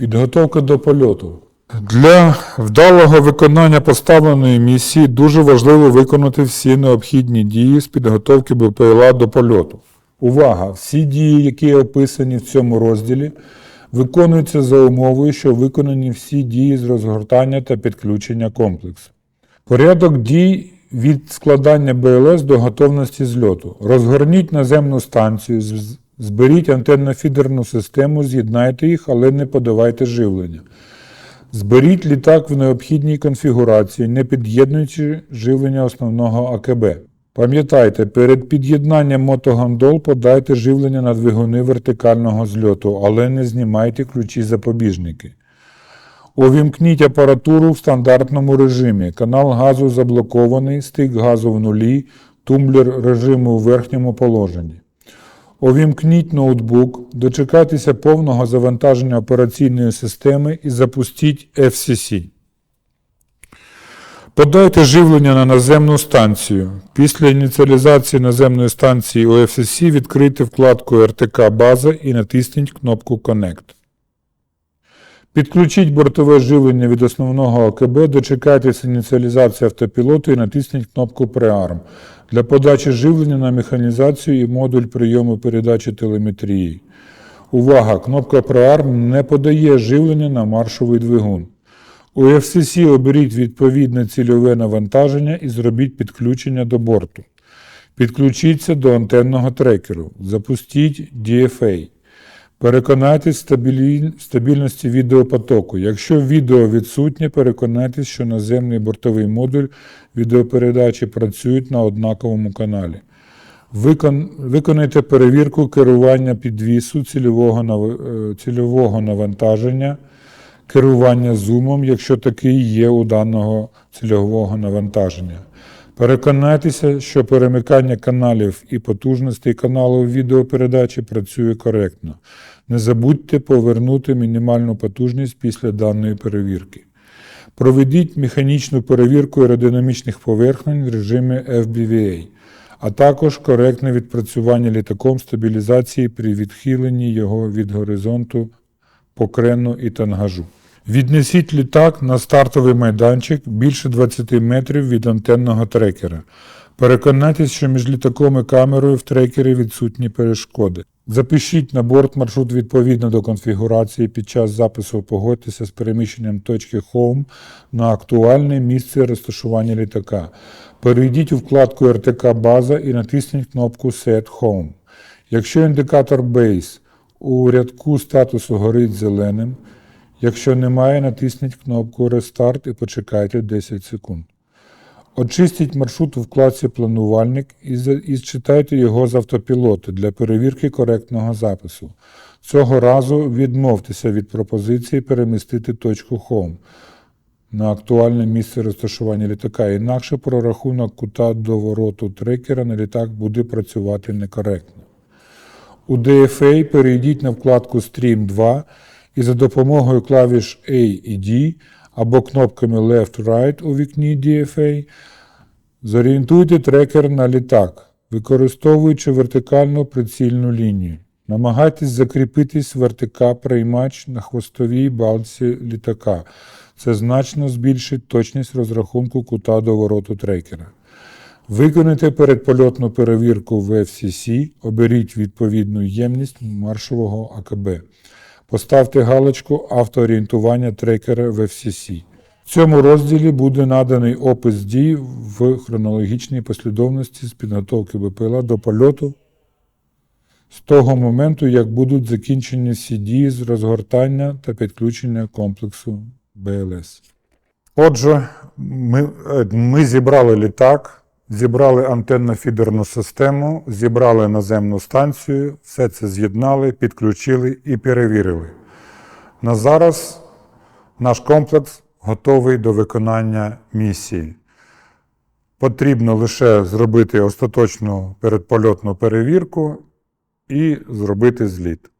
Підготовка до польоту. Для вдалого виконання поставленої місії дуже важливо виконати всі необхідні дії з підготовки БПЛА до польоту. Увага! Всі дії, які описані в цьому розділі, виконуються за умовою, що виконані всі дії з розгортання та підключення комплексу. Порядок дій від складання БЛС до готовності зльоту. Розгорніть наземну станцію, зберіть антенно-фідерну систему, з'єднайте їх, але не подавайте живлення. Зберіть літак в необхідній конфігурації, не під'єднуючи живлення основного АКБ. Пам'ятайте, перед під'єднанням мотогондол подайте живлення на двигуни вертикального зльоту, але не знімайте ключі запобіжники. Увімкніть апаратуру в стандартному режимі. Канал газу заблокований, стик газу в нулі, тумблер режиму у верхньому положенні. Увімкніть ноутбук, дочекайтеся повного завантаження операційної системи і запустіть FCC. Подайте живлення на наземну станцію. Після ініціалізації наземної станції у FCC відкрийте вкладку РТК База і натисніть кнопку Connect. Підключіть бортове живлення від основного АКБ, дочекайтеся ініціалізації автопілоту і натисніть кнопку Prearm для подачі живлення на механізацію і модуль прийому передачі телеметрії. Увага! Кнопка Prearm не подає живлення на маршовий двигун. У FCC оберіть відповідне цільове навантаження і зробіть підключення до борту. Підключіться до антенного трекеру. Запустіть DFA. Переконайтесь в стабілі- стабільності відеопотоку. Якщо відео відсутнє, переконайтесь, що наземний бортовий модуль відеопередачі працюють на однаковому каналі. Викон... Виконайте перевірку керування підвісу цільового, нав... е, цільового навантаження, керування зумом, якщо такий є у даного цільового навантаження. Переконайтеся, що перемикання каналів і потужностей каналу відеопередачі працює коректно. Не забудьте повернути мінімальну потужність після даної перевірки. Проведіть механічну перевірку аеродинамічних поверхнень в режимі FBVA, а також коректне відпрацювання літаком стабілізації при відхиленні його від горизонту покрену і тангажу. Віднесіть літак на стартовий майданчик більше 20 метрів від антенного трекера. Переконайтесь, що між літаком і камерою в трекері відсутні перешкоди. Запишіть на борт маршрут відповідно до конфігурації. Під час запису погодьтеся з переміщенням точки Home на актуальне місце розташування літака. Перейдіть у вкладку РТК База і натисніть кнопку Set Home. Якщо індикатор Base у рядку статусу горить зеленим, Якщо немає, натисніть кнопку Restart і почекайте 10 секунд. Очистіть маршрут у вкладці Планувальник і зчитайте його з автопілоту для перевірки коректного запису. Цього разу відмовтеся від пропозиції перемістити точку Home на актуальне місце розташування літака, інакше прорахунок кута до вороту трекера на літак буде працювати некоректно. У DFA перейдіть на вкладку Stream 2 і за допомогою клавіш A і D або кнопками Left-Right у вікні DFA зорієнтуйте трекер на літак, використовуючи вертикальну прицільну лінію. Намагайтесь закріпитись в РТК приймач на хвостовій балці літака. Це значно збільшить точність розрахунку кута до вороту трекера. Виконайте передпольотну перевірку в FCC, оберіть відповідну ємність маршового АКБ. Поставте галочку автоорієнтування трекера в FCC. В цьому розділі буде наданий опис дій в хронологічній послідовності з підготовки БПЛА до польоту з того моменту, як будуть закінчені всі дії з розгортання та підключення комплексу БЛС. Отже, ми, е, ми зібрали літак, зібрали антенно-фідерну систему, зібрали наземну станцію, все це з'єднали, підключили і перевірили. На зараз наш комплекс готовий до виконання місії. Потрібно лише зробити остаточну передпольотну перевірку і зробити зліт.